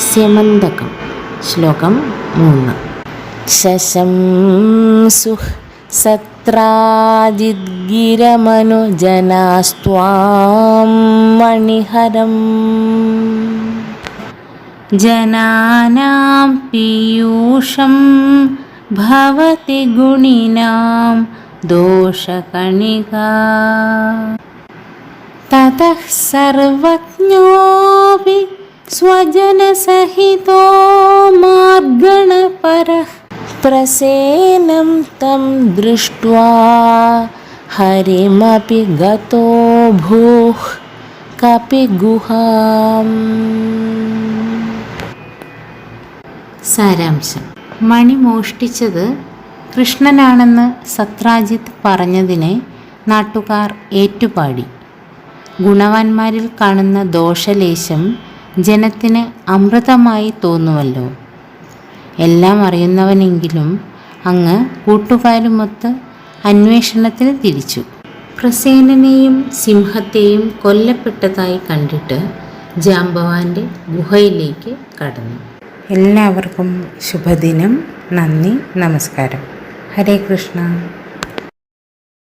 സ്യമന്തകം ശ്ലോകം മൂന്ന്. ശശംസുഃ സത്രാജിദ്ഗിരമനുജനാസ്ത്വാം മണിഹരം. ജനാനാം പീയൂഷം ഭവതി ഗുണിനാം दोषकणिका തതഃ സർവജ്ഞോऽपि സ്വജനസഹിതോ മാർഗണപരः പ്രസേനം തം ഹരിമപി ഗതോ ഭൂഃ കപിഗുഹാം സാരാംശം. മണി മോഷ്ടിച്ചത് കൃഷ്ണനാണെന്ന് സത്രാജിത്ത് പറഞ്ഞതിനെ നാട്ടുകാർ ഏറ്റുപാടി. ഗുണവാന്മാരിൽ കാണുന്ന ദോഷലേശം ജനത്തിന് അമൃതമായി തോന്നുമല്ലോ എല്ലാം അറിയുന്നവനെങ്കിലും അങ്ങ് കൂട്ടുകാരുമൊത്ത് അന്വേഷണത്തിന് തിരിച്ചു. പ്രസേനനെയും സിംഹത്തെയും കൊല്ലപ്പെട്ടതായി കണ്ടിട്ട് ജാമ്പവാന്റെ ഗുഹയിലേക്ക് കടന്നു. എല്ലാവർക്കും ശുഭദിനം. നന്ദി. നമസ്കാരം. ഹരേ കൃഷ്ണ.